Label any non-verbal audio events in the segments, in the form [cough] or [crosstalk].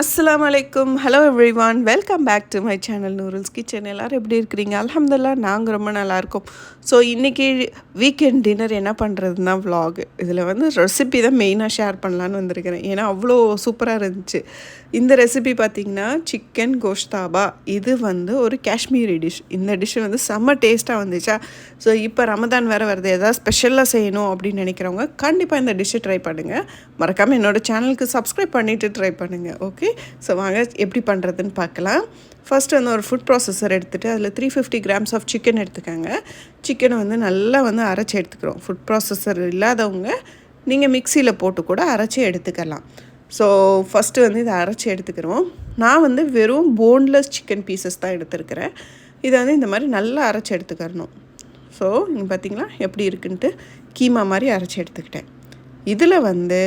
அஸ்லாம் வலைக்கும் hello everyone welcome back to my channel Noorul's kitchen எல்லோரும் எப்படி இருக்கிறீங்க? அலமதுல்லா நாங்கள் ரொம்ப நல்லாயிருக்கோம் ஸோ இன்றைக்கி வீக்கெண்ட் டின்னர் என்ன பண்ணுறதுன்னா வ்ளாகு இதில் வந்து ரெசிபி தான் மெயினாக ஷேர் பண்ணலான்னு வந்திருக்கிறேன். ஏன்னா அவ்வளோ சூப்பராக இருந்துச்சு. இந்த ரெசிபி பார்த்திங்கன்னா சிக்கன் கோஷ்தாபா இது வந்து ஒரு காஷ்மீரி டிஷ் இந்த டிஷ் வந்து செம்ம டேஸ்ட்டாக வந்துச்சா? ஸோ இப்போ ரமதான் வேறு வருது. எதாவது ஸ்பெஷலாக செய்யணும் அப்படின்னு நினைக்கிறவங்க கண்டிப்பாக இந்த டிஷ்ஷை ட்ரை பண்ணுங்கள் மறக்காமல் என்னோடய சேனலுக்கு சப்ஸ்கிரைப் பண்ணிவிட்டு ட்ரை பண்ணுங்கள் ஓகே ஸோ வாங்க எப்படி பண்ணுறதுன்னு பார்க்கலாம். ஃபஸ்ட்டு வந்து ஒரு ஃபுட் ப்ராசஸர் எடுத்துகிட்டு அதில் three fifty grams of chicken எடுத்துக்கோங்க. சிக்கனை வந்து நல்லா வந்து அரைச்சி எடுத்துக்கிறோம். ஃபுட் ப்ராசஸர் இல்லாதவங்க நீங்கள் மிக்சியில் போட்டு கூட அரைச்சி எடுத்துக்கலாம். ஸோ ஃபஸ்ட்டு வந்து இதை அரைச்சி எடுத்துக்கிறோம். நான் வந்து வெறும் போன்லெஸ் சிக்கன் பீசஸ் தான் எடுத்துருக்கிறேன். இதை வந்து இந்த மாதிரி நல்லா அரைச்சி எடுத்துக்கிறணும். ஸோ இங்கே பார்த்தீங்களா? எப்படி இருக்குன்ட்டு கீமா மாதிரி அரைச்சி எடுத்துக்கிட்டேன். இதில் வந்து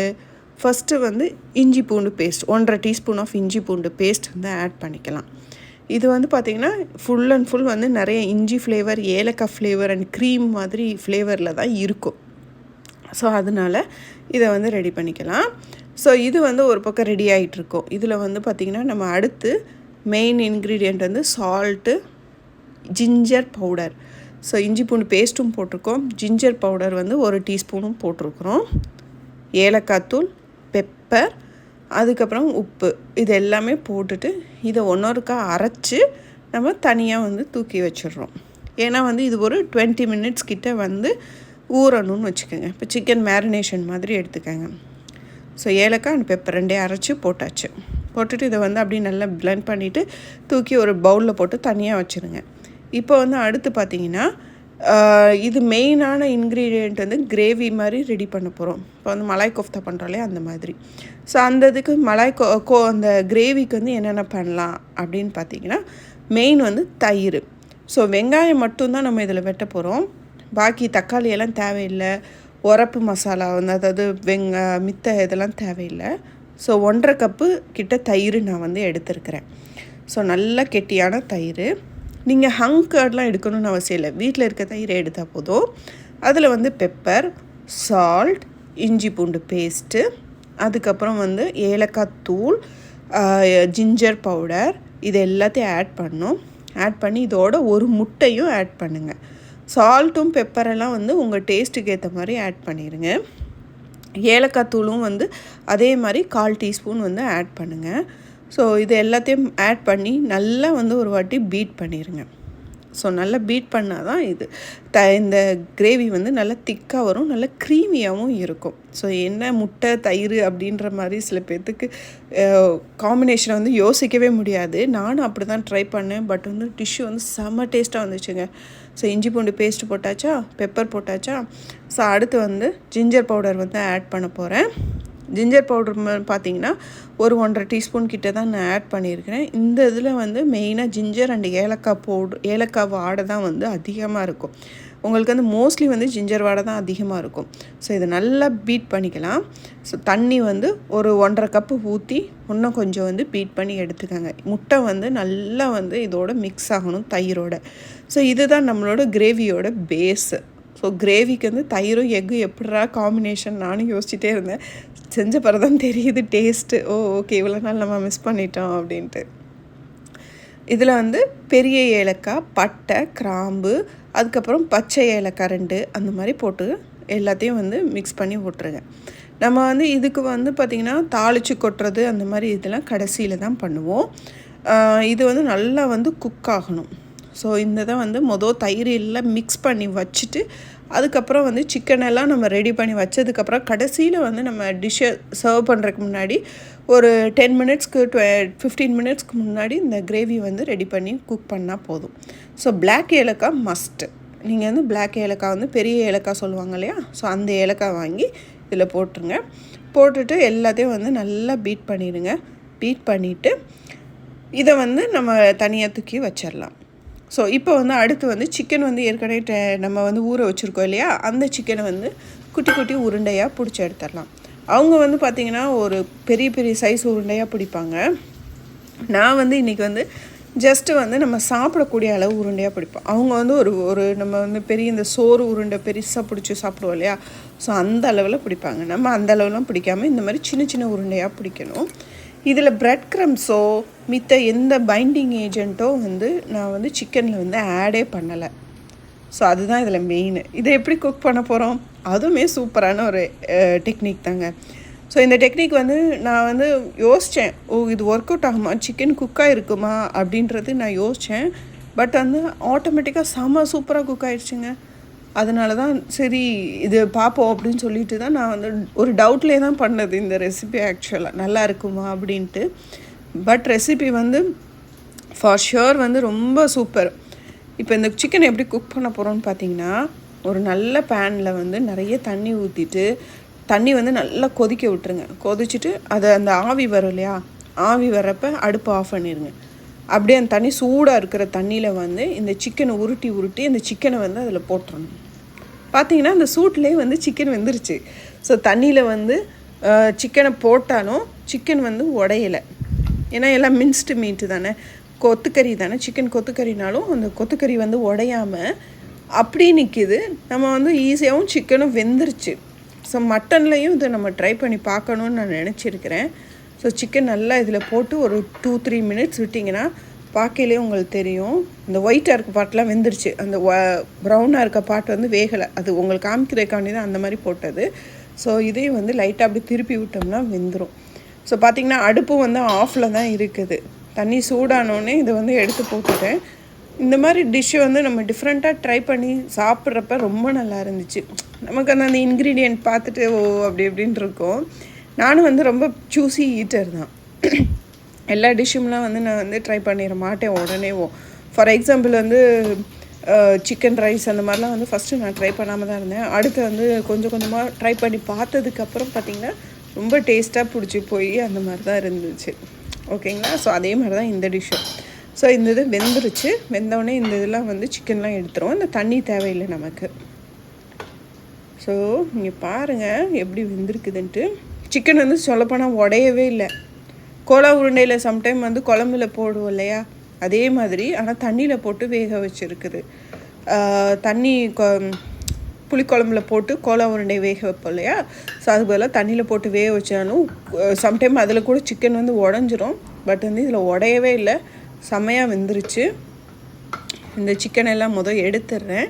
ஃபஸ்ட்டு வந்து இஞ்சி பூண்டு பேஸ்ட் ஒன்றரை டீஸ்பூன் ஆஃப் இஞ்சி பூண்டு பேஸ்ட் வந்து ஆட் பண்ணிக்கலாம். இது வந்து பார்த்திங்கன்னா ஃபுல் அண்ட் ஃபுல் வந்து நிறைய இஞ்சி ஃப்ளேவர் ஏலக்காய் ஃப்ளேவர் அண்ட் க்ரீம் மாதிரி ஃப்ளேவரில் தான் இருக்கும். ஸோ அதனால் இதை வந்து ரெடி பண்ணிக்கலாம். ஸோ இது வந்து ஒரு பக்கம் ரெடி ஆகிட்டுருக்கோம் இதில் வந்து பார்த்திங்கன்னா நம்ம அடுத்து மெயின் இன்க்ரீடியண்ட் வந்து சால்ட்டு ஜிஞ்சர் பவுடர் ஸோ இஞ்சி பூண்டு பேஸ்ட்டும் போட்டிருக்கோம். ஜிஞ்சர் பவுடர் வந்து ஒரு டீஸ்பூனும் போட்டிருக்கிறோம். ஏலக்காய் தூள் பெப்பர் அதுக்கப்புறம் உப்பு. இது எல்லாமே போட்டுட்டு இதை ஒன்றொருக்கா அரைச்சி நம்ம தனியாக வந்து தூக்கி வச்சிடுறோம். ஏன்னா வந்து இது ஒரு டுவெண்ட்டி மினிட்ஸ் கிட்டே வந்து ஊறணும்னு வச்சுக்கோங்க. இப்போ சிக்கன் மேரினேஷன் மாதிரி எடுத்துக்கோங்க. ஸோ ஏலக்காய் அண்ட் பெப்பர் ரெண்டே அரைச்சி போட்டாச்சு. போட்டுட்டு இதை வந்து அப்படியே நல்லா பிளெண்ட் பண்ணிவிட்டு தூக்கி ஒரு பவுலில் போட்டு தனியாக வச்சுருங்க. இப்போ வந்து அடுத்து பார்த்தீங்கன்னா இது மெயினான இன்க்ரீடியண்ட் வந்து கிரேவி மாதிரி ரெடி பண்ண போகிறோம் இப்போ வந்து மலாய் கோஃப்தா பண்ணுறோம்லே அந்த மாதிரி. ஸோ அந்த இதுக்கு மலாய் கோ கோ அந்த கிரேவிக்கு வந்து என்னென்ன பண்ணலாம் அப்படின்னு பார்த்தீங்கன்னா மெயின் வந்து தயிர். ஸோ வெங்காயம் மட்டும்தான் நம்ம இதில் வெட்ட போகிறோம் பாக்கி தக்காளி எல்லாம் தேவையில்லை. உரப்பு மசாலா வந்து அதாவது வெங்க மித்த இதெல்லாம் தேவையில்லை. ஸோ ஒன்றரை கப்பு கிட்ட தயிர் நான் வந்து எடுத்திருக்கிறேன். ஸோ நல்ல கெட்டியான தயிர். நீங்கள் ஹங் கர்ட்லாம் எடுக்கணும்னு அவசியம் இல்லை. வீட்டில் இருக்க தயிரை எடுத்தால் போதும். அதில் வந்து பெப்பர் சால்ட் இஞ்சி பூண்டு பேஸ்ட்டு அதுக்கப்புறம் வந்து ஏலக்காய் தூள் ஜிஞ்சர் பவுடர் இது எல்லாத்தையும் ஆட் பண்ணும். ஆட் பண்ணி இதோட ஒரு முட்டையும் ஆட் பண்ணுங்கள் சால்ட்டும் பெப்பரெல்லாம் வந்து உங்கள் டேஸ்ட்டுக்கு ஏற்ற மாதிரி ஆட் பண்ணிடுங்க ஏலக்காய் தூளும் வந்து அதே மாதிரி கால் டீஸ்பூன் வந்து ஆட் பண்ணுங்கள் ஸோ இது எல்லாத்தையும் ஆட் பண்ணி நல்லா வந்து ஒரு வாட்டி பீட் பண்ணிடுங்க ஸோ நல்லா பீட் பண்ணால் தான் இது. த இந்த கிரேவி வந்து நல்லா திக்காக வரும் நல்லா க்ரீமியாகவும் இருக்கும். ஸோ என்ன முட்டை தயிர் அப்படின்ற மாதிரி சில பேர்த்துக்கு காம்பினேஷனை வந்து யோசிக்கவே முடியாது. நானும் அப்படி தான் ட்ரை பண்ணேன். பட் வந்து டிஷ்யூ வந்து செம்ம டேஸ்ட்டாக வந்துச்சுங்க. ஸோ இஞ்சி பூண்டு பேஸ்ட் போட்டாச்சா பெப்பர் போட்டாச்சா? ஸோ அடுத்து வந்து ஜிஞ்சர் பவுடர் வந்து ஆட் பண்ண போகிறேன் ஜிஞ்சர் பவுடர் பார்த்தீங்கன்னா ஒரு ஒன்றரை டீஸ்பூன் கிட்ட தான் நான் ஆட் பண்ணியிருக்கிறேன். இந்த இதில் வந்து மெயினாக ஜிஞ்சர் அண்ட் ஏலக்காய் பவுடர் ஏலக்காய் வாடை தான் வந்து அதிகமாக இருக்கும். உங்களுக்கு வந்து மோஸ்ட்லி வந்து ஜிஞ்சர் வாடை தான் அதிகமாக இருக்கும். ஸோ இதை நல்லா பீட் பண்ணிக்கலாம். ஸோ தண்ணி வந்து ஒரு ஒன்றரை கப்பு ஊற்றி இன்னும் கொஞ்சம் வந்து பீட் பண்ணி எடுத்துக்கோங்க. முட்டை வந்து நல்லா வந்து இதோட மிக்ஸ் ஆகணும் தயிரோட. ஸோ இதுதான் நம்மளோட கிரேவியோட பேஸு ஸோ கிரேவிக்கு வந்து தயிரும் எக்கும் எப்படிரா காம்பினேஷன் நானும் யோசிச்சுட்டே இருந்தேன். செஞ்ச தான் தெரியுது டேஸ்ட்டு ஓ ஓகே இவ்வளோ நாள் நம்ம மிஸ் பண்ணிட்டோம் அப்படின்ட்டு. இதில் வந்து பெரிய ஏலக்காய் பட்டை கிராம்பு அதுக்கப்புறம் பச்சை ஏலக்காய் ரெண்டு அந்த மாதிரி போட்டு எல்லாத்தையும் வந்து மிக்ஸ் பண்ணி விட்ருங்க நம்ம வந்து இதுக்கு வந்து பார்த்திங்கன்னா தாளித்து கொட்டுறது அந்த மாதிரி இதெல்லாம் கடைசியில் தான் பண்ணுவோம். இது வந்து நல்லா வந்து குக் ஆகணும். ஸோ இந்த தான் வந்து மொதல் தயிர் எல்லாம் மிக்ஸ் பண்ணி வச்சுட்டு அதுக்கப்புறம் வந்து சிக்கன் எல்லாம் நம்ம ரெடி பண்ணி வச்சதுக்கப்புறம் கடைசியில் வந்து நம்ம டிஷ்ஷை சர்வ் பண்ணுறதுக்கு முன்னாடி ஒரு டென் மினிட்ஸ்க்கு டுவெ ஃபிஃப்டீன் மினிட்ஸ்க்கு முன்னாடி இந்த கிரேவி வந்து ரெடி பண்ணி குக் பண்ணால் போதும். ஸோ பிளாக் ஏலக்காய் மஸ்ட்டு நீங்கள் வந்து பிளாக் ஏலக்காய் வந்து பெரிய ஏலக்காய் சொல்லுவாங்க இல்லையா? ஸோ அந்த ஏலக்காய் வாங்கி இதில் போட்டுருங்க. போட்டுட்டு எல்லாத்தையும் வந்து நல்லா பீட் பண்ணிடுங்க. பீட் பண்ணிவிட்டு இதை வந்து நம்ம தனியாக தூக்கி வச்சிடலாம். ஸோ இப்போ வந்து அடுத்து வந்து சிக்கன் வந்து ஏற்கனவே நம்ம வந்து ஊற வச்சுருக்கோம் இல்லையா? அந்த சிக்கனை வந்து குட்டி குட்டி உருண்டையாக பிடிச்சி எடுத்துடலாம். அவங்க வந்து பார்த்திங்கன்னா ஒரு பெரிய பெரிய சைஸ் உருண்டையாக பிடிப்பாங்க. நான் வந்து இன்றைக்கி வந்து ஜஸ்ட்டு வந்து நம்ம சாப்பிடக்கூடிய அளவு உருண்டையாக பிடிப்போம். அவங்க வந்து ஒரு ஒரு நம்ம வந்து பெரிய இந்த சோறு உருண்டை பெருசாக பிடிச்சி சாப்பிடுவோம் இல்லையா? ஸோ அந்த அளவில் பிடிப்பாங்க. நம்ம அந்த அளவுலாம் பிடிக்காம இந்த மாதிரி சின்ன சின்ன உருண்டையாக பிடிக்கணும். இதில் பிரெட் க்ரம்ஸோ மித்த எந்த பைண்டிங் ஏஜென்ட்டோ வந்து நான் வந்து சிக்கனில் வந்து ஆடே பண்ணலை. ஸோ அதுதான் இதில் மெயின் இதை எப்படி குக் பண்ண போகிறோம் அதுவுமே சூப்பரான ஒரு டெக்னிக் தாங்க. ஸோ இந்த டெக்னிக் வந்து நான் வந்து யோசித்தேன். ஓ இது ஒர்க் அவுட் ஆகுமா? சிக்கன் குக்காக இருக்குமா அப்படின்றது நான் யோசித்தேன். பட் வந்து ஆட்டோமேட்டிக்காக செம்ம சூப்பராக குக் ஆகிடுச்சுங்க அதனால தான் சரி இது பார்ப்போம் அப்படின்னு சொல்லிட்டு தான் நான் வந்து ஒரு டவுட்லேயே தான் பண்ணது இந்த ரெசிபி ஆக்சுவலாக நல்லா இருக்குமா அப்படின்ட்டு. பட் ரெசிபி வந்து ஃபார் ஷுர் வந்து ரொம்ப சூப்பர் இப்போ இந்த சிக்கன் எப்படி குக் பண்ண போகிறோம்னு பார்த்தீங்கன்னா ஒரு நல்ல பேனில் வந்து நிறைய தண்ணி ஊற்றிட்டு தண்ணி வந்து நல்லா கொதிக்க விட்டுருங்க. கொதிச்சுட்டு அதை அந்த ஆவி வரும் இல்லையா? ஆவி வர்றப்ப அடுப்பு ஆஃப் பண்ணிடுங்க அப்படியே அந்த தண்ணி சூடாக இருக்கிற தண்ணியில் வந்து இந்த சிக்கனை உருட்டி உருட்டி அந்த சிக்கனை வந்து அதில் போட்டுறணும். பார்த்தீங்கன்னா அந்த சூட்லேயே வந்து சிக்கன் வெந்துருச்சு. ஸோ தண்ணியில் வந்து சிக்கனை போட்டாலும் சிக்கன் வந்து உடையலை. ஏன்னா எல்லாம் மின்ஸ்டு மீட்டு தானே. கொத்துக்கறி தானே. சிக்கன் கொத்துக்கறினாலும் அந்த கொத்துக்கறி வந்து உடையாமல் அப்படி நிற்கிது நம்ம வந்து ஈஸியாகவும் சிக்கனும் வெந்துருச்சு. ஸோ மட்டன்லேயும் இதை நம்ம ட்ரை பண்ணி பார்க்கணுன்னு நான் நினச்சிருக்கிறேன். ஸோ சிக்கன் நல்லா இதில் போட்டு ஒரு டூ த்ரீ மினிட்ஸ் விட்டிங்கன்னா பார்க்கலே உங்களுக்கு தெரியும். இந்த ஒயிட்டாக இருக்க பாட்டெலாம் வெந்துருச்சு. அந்த ப்ரௌனாக இருக்க பாட்டு வந்து வேகலை. அது உங்களுக்கு காமிக்கிறதுக்காண்டி தான் அந்த மாதிரி போட்டது. ஸோ இதையும் வந்து லைட்டாக அப்படி திருப்பி விட்டோம்னா வெந்துடும் ஸோ பார்த்திங்கன்னா அடுப்பு வந்து ஆஃபில் தான் இருக்குது. தண்ணி சூடானோடனே இதை வந்து எடுத்து போட்டுட்டேன். இந்த மாதிரி டிஷ்ஷை வந்து நம்ம டிஃப்ரெண்ட்டாக ட்ரை பண்ணி சாப்பிட்றப்ப ரொம்ப நல்லா இருந்துச்சு. நமக்கு அந்த அந்த இன்க்ரீடியன்ட் பார்த்துட்டு ஓ அப்படி இப்படின்னு இருக்கும். நானும் வந்து ரொம்ப சூஸி ஈட்டர் தான். எல்லா டிஷ்ஷும்லாம் வந்து நான் வந்து ட்ரை பண்ணிட மாட்டேன் உடனேவோ ஃபார் எக்ஸாம்பிள் வந்து சிக்கன் ரைஸ் அந்த மாதிரிலாம் வந்து ஃபஸ்ட்டு நான் ட்ரை பண்ணாமல் தான் இருந்தேன். அடுத்து வந்து கொஞ்சம் கொஞ்சமாக ட்ரை பண்ணி பார்த்ததுக்கப்புறம் பார்த்திங்கன்னா ரொம்ப டேஸ்ட்டாக பிடிச்சி போய் அந்த மாதிரி தான் இருந்துச்சு. ஓகேங்களா ஸோ அதே மாதிரி தான் இந்த டிஷ்ஷும் ஸோ இந்த இது வெந்துருச்சு. வெந்தவுடனே இந்த இதெல்லாம் வந்து சிக்கன்லாம் எடுத்துரும் இந்த தண்ணி தேவையில்லை நமக்கு. ஸோ நீங்கள் பாருங்கள் எப்படி வெந்திருக்குதுன்ட்டு. சிக்கன் வந்து சொல்லப்போனால் உடையவே இல்லை. கோலா உருண்டையில் சம்டைம் வந்து குழம்புல போடுவோம் இல்லையா? அதே மாதிரி ஆனால் தண்ணியில் போட்டு வேக வச்சுருக்குது. தண்ணி கொ புளிக்குழம்புல போட்டு கோலா உருண்டை வேக வைப்போம் இல்லையா? ஸோ அது பதிலாக தண்ணியில் போட்டு வேக வச்சாலும் சம்டைம் அதில் கூட சிக்கன் வந்து உடஞ்சிரும். பட் வந்து இதில் உடையவே இல்லை. செம்மையாக வெந்துருச்சு. இந்த சிக்கன் எல்லாம் முதல் எடுத்துடுறேன்.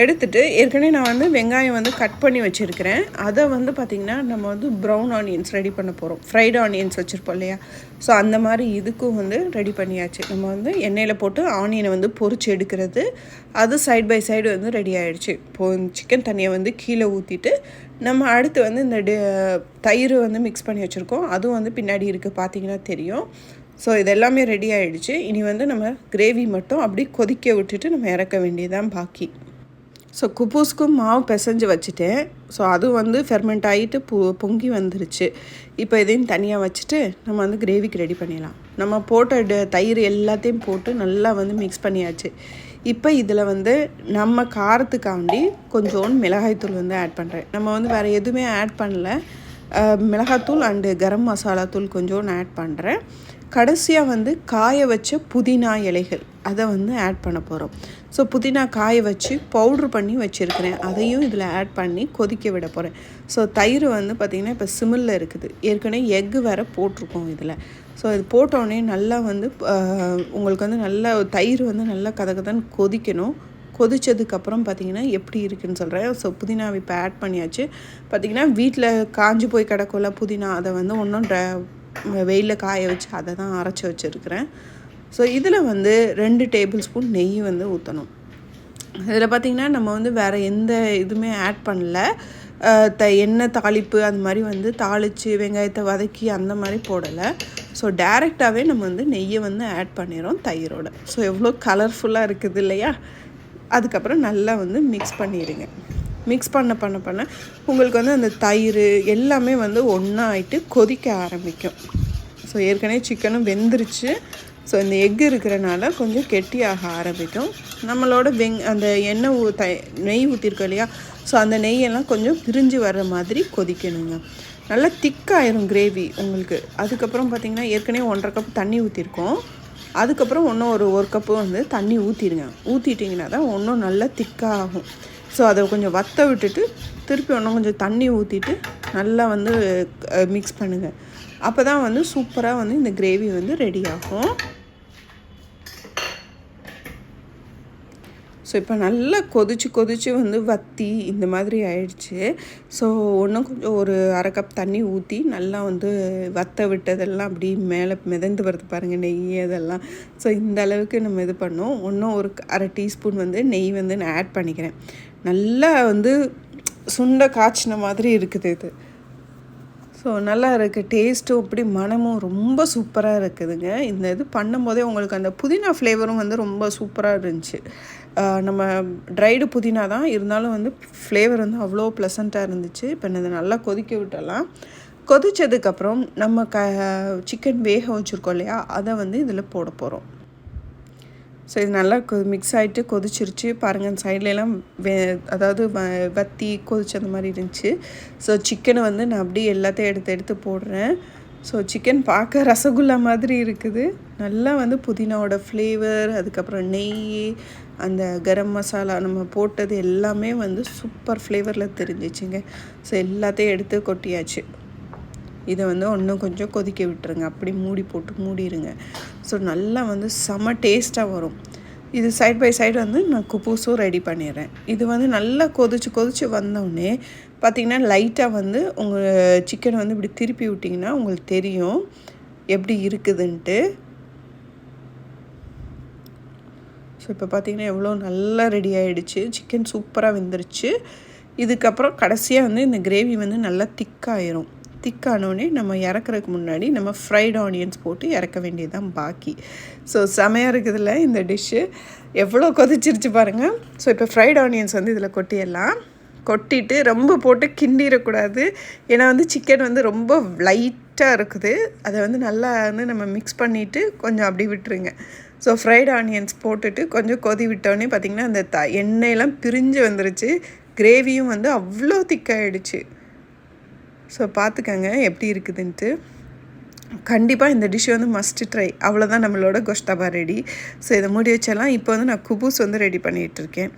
எடுத்துட்டு ஏற்கனவே நான் வந்து வெங்காயம் வந்து கட் பண்ணி வச்சுருக்கிறேன். அதை வந்து பார்த்திங்கன்னா நம்ம வந்து ப்ரௌன் ஆனியன்ஸ் ரெடி பண்ண போகிறோம் ஃப்ரைடு ஆனியன்ஸ் வச்சுருப்போம் இல்லையா? ஸோ அந்த மாதிரி இதுக்கும் வந்து ரெடி பண்ணியாச்சு. நம்ம வந்து எண்ணெயில் போட்டு ஆனியனை வந்து பொறிச்சு எடுக்கிறது. அது சைட் பை சைடு வந்து ரெடி ஆகிடுச்சு இப்போது சிக்கன் தண்ணியை வந்து கீழே ஊற்றிட்டு நம்ம அடுத்து வந்து இந்த தயிர் வந்து மிக்ஸ் பண்ணி வச்சுருக்கோம். அதுவும் வந்து பின்னாடி இருக்குது பார்த்தீங்கன்னா தெரியும். ஸோ இதெல்லாமே ரெடி ஆகிடுச்சு இனி வந்து நம்ம கிரேவி மட்டும் அப்படி கொதிக்க விட்டுட்டு நம்ம இறக்க வேண்டியதான் பாக்கி. ஸோ குப்பூஸ்க்கும் மாவு பிசைஞ்சு வச்சுட்டேன். ஸோ அதுவும் வந்து ஃபெர்மெண்ட் ஆகிட்டு பொ பொங்கி வந்துருச்சு. இப்போ இதையும் தனியாக வச்சுட்டு நம்ம வந்து கிரேவிக்கு ரெடி பண்ணிடலாம். நம்ம போட்ட தயிர் எல்லாத்தையும் போட்டு நல்லா வந்து மிக்ஸ் பண்ணியாச்சு. இப்போ இதில் வந்து நம்ம காரத்துக்காண்டி கொஞ்சோண்டு மிளகாய்த்தூள் வந்து ஆட் பண்ணுறேன் நம்ம வந்து வேறு எதுவுமே ஆட் பண்ணல. மிளகாத்தூள் அண்டு கரம் மசாலா தூள் கொஞ்சோண்டு ஆட் பண்ணுறேன் கடைசியாக வந்து காய வச்ச புதினா இலைகள். அதை வந்து ஆட் பண்ண போகிறோம் ஸோ புதினா காய வச்சு பவுட்ரு பண்ணி வச்சுருக்கிறேன். அதையும் இதில் ஆட் பண்ணி கொதிக்க விட போகிறேன் ஸோ தயிர் வந்து பார்த்திங்கன்னா இப்போ சிமிலில் இருக்குது. ஏற்கனவே எக்கு வேறு போட்டிருக்கோம் இதில். ஸோ இது போட்டோடனே நல்லா வந்து உங்களுக்கு வந்து நல்லா தயிர் வந்து நல்லா கதகதன்னு கொதிக்கணும். கொதித்ததுக்கப்புறம் பார்த்திங்கன்னா எப்படி இருக்குதுன்னு சொல்கிறேன் ஸோ புதினா இப்போ ஆட் பண்ணியாச்சு. பார்த்திங்கன்னா வீட்டில் காஞ்சி போய் கிடக்கும்ல புதினா அதை வந்து ஒன்றும் வெயிலில் காய வச்சு அதை தான் அரைச்சி வச்சுருக்கிறேன். ஸோ இதில் வந்து ரெண்டு டேபிள் ஸ்பூன் நெய் வந்து ஊற்றணும் இதில் பார்த்திங்கன்னா நம்ம வந்து வேறு எந்த இதுவுமே ஆட் பண்ணல. த எண்ணெய் தாளிப்பு அந்த மாதிரி வந்து தாளித்து வெங்காயத்தை வதக்கி அந்த மாதிரி போடலை. ஸோ டேரெக்டாகவே நம்ம வந்து நெய்யை வந்து ஆட் பண்ணிடுறோம் தயிரோட. ஸோ எவ்வளோ கலர்ஃபுல்லாக இருக்குது இல்லையா? அதுக்கப்புறம் நல்லா வந்து மிக்ஸ் பண்ணிடுங்க. மிக்ஸ் பண்ண பண்ண பண்ண உங்களுக்கு வந்து அந்த தயிர் எல்லாமே வந்து ஒன்றா ஆகிட்டு கொதிக்க ஆரம்பிக்கும். ஸோ ஏற்கனவே சிக்கனும் வெந்துருச்சு. ஸோ இந்த எக் இருக்கிறனால கொஞ்சம் கெட்டியாக ஆரம்பிக்கும். நம்மளோட வெங் அந்த எண்ணெய் ஊ த நெய் ஊற்றிருக்கோம் இல்லையா? ஸோ அந்த நெய்யெல்லாம் கொஞ்சம் பிரிஞ்சு வர்ற மாதிரி கொதிக்கணுங்க. நல்லா திக்காயிரும் கிரேவி உங்களுக்கு. அதுக்கப்புறம் பார்த்திங்கன்னா ஏற்கனவே ஒன்றரை கப் தண்ணி ஊற்றிருக்கோம் அதுக்கப்புறம் ஒன்றும் ஒரு ஒரு கப்பு வந்து தண்ணி ஊற்றிடுங்க ஊற்றிட்டிங்கன்னா தான் ஒன்றும் நல்லா திக்காகும். ஸோ அதை கொஞ்சம் வற்ற விட்டுட்டு திருப்பி ஒன்றும் கொஞ்சம் தண்ணி ஊற்றிட்டு நல்லா வந்து மிக்ஸ் பண்ணுங்கள் அப்போ தான் வந்து சூப்பராக வந்து இந்த கிரேவி வந்து ரெடி ஆகும். ஸோ இப்போ நல்லா கொதிச்சு கொதிச்சு வந்து வத்தி இந்த மாதிரி ஆயிடுச்சு. ஸோ ஒன்றும் கொஞ்சம் ஒரு அரை கப் தண்ணி ஊற்றி நல்லா வந்து வத்த விட்டதெல்லாம் அப்படி மேலே மிதந்து வருது பாருங்கள் நெய் அதெல்லாம். ஸோ இந்த அளவுக்கு நம்ம இது பண்ணோம். ஒன்றும் ஒரு அரை டீஸ்பூன் வந்து நெய் வந்து நான் ஆட் பண்ணிக்கிறேன். நல்லா வந்து சுண்டை காய்ச்சின மாதிரி இருக்குது இது. ஸோ நல்லா இருக்குது டேஸ்ட்டும் அப்படி மனமும் ரொம்ப சூப்பராக இருக்குதுங்க. இந்த இது பண்ணும்போதே உங்களுக்கு அந்த புதினா ஃப்ளேவரும் வந்து ரொம்ப சூப்பராக இருந்துச்சு. நம்ம ட்ரைடு புதினா தான். இருந்தாலும் வந்து ஃப்ளேவர் வந்து அவ்வளோ ப்ளசண்ட்டாக இருந்துச்சு. இப்போ இதை நல்லா கொதிக்க விட்டலாம் கொதித்ததுக்கப்புறம் நம்ம க சிக்கன் வேக வச்சுருக்கோம் இல்லையா? அதை வந்து இதில் போட போகிறோம் ஸோ இது நல்லா கொ மிக்ஸ் ஆகிட்டு கொதிச்சிருச்சு. பாருங்கள் சைட்லலாம் வே அதாவது வ வத்தி கொதிச்சு அந்த மாதிரி இருந்துச்சு. ஸோ சிக்கனை வந்து நான் அப்படியே எல்லாத்தையும் எடுத்து எடுத்து போடுறேன். ஸோ சிக்கன் பார்க்க [laughs] ரசகுல்லா மாதிரி இருக்குது. நல்லா வந்து புதினாவோட ஃப்ளேவர் அதுக்கப்புறம் நெய் அந்த கரம் மசாலா நம்ம போட்டது எல்லாமே வந்து சூப்பர் ஃப்ளேவரில் தெரிஞ்சிச்சுங்க. ஸோ எல்லாத்தையும் எடுத்து கொட்டியாச்சு. இதை வந்து இன்னும் கொஞ்சம் கொதிக்க விட்டுருங்க. அப்படி மூடி போட்டு மூடிடுங்க ஸோ நல்லா வந்து செம டேஸ்ட்டாக வரும். இது சைட் பை சைடு வந்து நான் குப்பூஸும் ரெடி பண்ணிடுறேன். இது வந்து நல்லா கொதிச்சு கொதிச்சு வந்தோடனே பார்த்திங்கன்னா லைட்டாக வந்து உங்கள் சிக்கனை வந்து இப்படி திருப்பி விட்டிங்கன்னா உங்களுக்கு தெரியும் எப்படி இருக்குதுன்ட்டு. ஸோ இப்போ பார்த்திங்கன்னா எவ்வளோ நல்லா ரெடி ஆகிடுச்சு சிக்கன் சூப்பராக வெந்துருச்சு. இதுக்கப்புறம் கடைசியாக வந்து இந்த கிரேவி வந்து நல்லா திக்காயிரும் திக்கானோடனே நம்ம இறக்குறதுக்கு முன்னாடி நம்ம ஃப்ரைட் ஆனியன்ஸ் போட்டு இறக்க வேண்டியது தான் பாக்கி. ஸோ செமையாக இருக்குதுல்ல இந்த டிஷ்ஷு எவ்வளோ கொதிச்சிருச்சு பாருங்கள் ஸோ இப்போ ஃப்ரைட் ஆனியன்ஸ் வந்து இதில் கொட்டிடலாம். கொட்டிட்டு ரொம்ப போட்டு கிண்டிடக்கூடாது. ஏன்னா வந்து சிக்கன் வந்து ரொம்ப லைட்டாக இருக்குது. அதை வந்து நல்லா வந்து நம்ம மிக்ஸ் பண்ணிவிட்டு கொஞ்சம் அப்படி விட்டுருங்க. ஸோ ஃப்ரைட் ஆனியன்ஸ் போட்டுட்டு கொஞ்சம் கொதி விட்டோடனே பார்த்திங்கன்னா அந்த த எண்ணெயெல்லாம் பிரிஞ்சு வந்துருச்சு. கிரேவியும் வந்து அவ்வளோ திக்காயிடுச்சு ஸோ பார்த்துக்கங்க எப்படி இருக்குதுன்ட்டு. கண்டிப்பாக இந்த டிஷ் வந்து மஸ்ட்டு ட்ரை அவ்வளோதான் நம்மளோட கொஷ்டாபா ரெடி ஸோ இதை முடி வச்செல்லாம் இப்போ வந்து நான் குபூஸ் வந்து ரெடி பண்ணிகிட்ருக்கேன்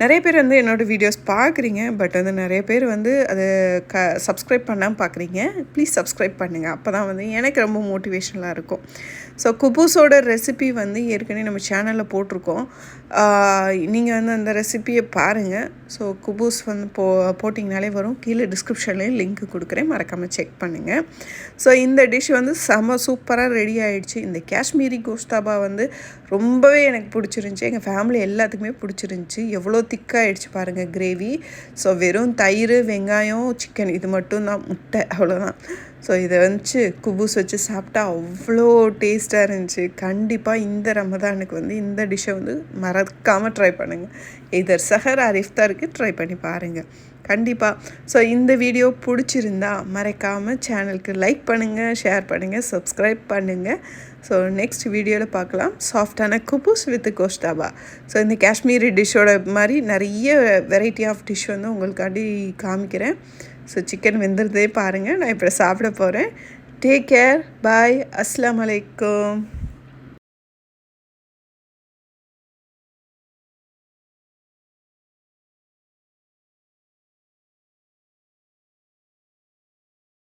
நிறைய பேர் வந்து என்னோடய வீடியோஸ் பார்க்குறீங்க பட் வந்து நிறைய பேர் வந்து அதை க சப்ஸ்கிரைப் பண்ணாமல் பார்க்குறீங்க. ப்ளீஸ் சப்ஸ்கிரைப் பண்ணுங்கள் அப்போ தான் வந்து எனக்கு ரொம்ப மோட்டிவேஷனலாக இருக்கும். ஸோ குபூஸோட ரெசிபி வந்து ஏற்கனவே நம்ம சேனலில் போட்டிருக்கோம். நீங்கள் வந்து அந்த ரெசிப்பியை பாருங்கள் ஸோ குபூஸ் வந்து போ போட்டிங்கனாலே வரும். கீழே டிஸ்கிரிப்ஷன்லேயும் லிங்க் கொடுக்குறேன். மறக்காமல் செக் பண்ணுங்கள் ஸோ இந்த டிஷ் வந்து செம சூப்பராக ரெடி ஆகிடுச்சு இந்த காஷ்மீரி கோஸ்தாபா வந்து ரொம்பவே எனக்கு பிடிச்சிருந்துச்சி. எங்கள் ஃபேமிலி எல்லாத்துக்குமே பிடிச்சிருந்துச்சி. எவ்வளோ திக்காகிடுச்சு பாருங்கள் கிரேவி ஸோ வெறும் தயிர் வெங்காயம் சிக்கன் இது மட்டும் தான் முட்டை அவ்வளோதான் ஸோ இதை வந்துச்சு குபூஸ் வச்சு சாப்பிட்டா அவ்வளோ டேஸ்ட்டாக இருந்துச்சு. கண்டிப்பாக இந்த ரமதானுக்கு வந்து இந்த டிஷ்ஷை வந்து மறக்காமல் ட்ரை பண்ணுங்கள் இதர் சஹர் அரிஃப்தாருக்கு ட்ரை பண்ணி பாருங்கள் கண்டிப்பாக ஸோ இந்த வீடியோ பிடிச்சிருந்தா மறக்காமல் சேனலுக்கு லைக் பண்ணுங்கள் ஷேர் பண்ணுங்கள் சப்ஸ்கிரைப் பண்ணுங்கள் ஸோ நெக்ஸ்ட் வீடியோவில் பார்க்கலாம். சாஃப்டான குபூஸ் வித் கோஸ்டாபா ஸோ இந்த காஷ்மீரி டிஷ்ஷோட மாதிரி நிறைய வெரைட்டி ஆஃப் டிஷ் வந்து உங்களுக்காண்டி காமிக்கிறேன். ஸோ சிக்கன் வெந்துருதே பாருங்கள் நான் இப்போ சாப்பிட போகிறேன் டேக் கேர் பாய் அஸ்லாம் அலைக்கும்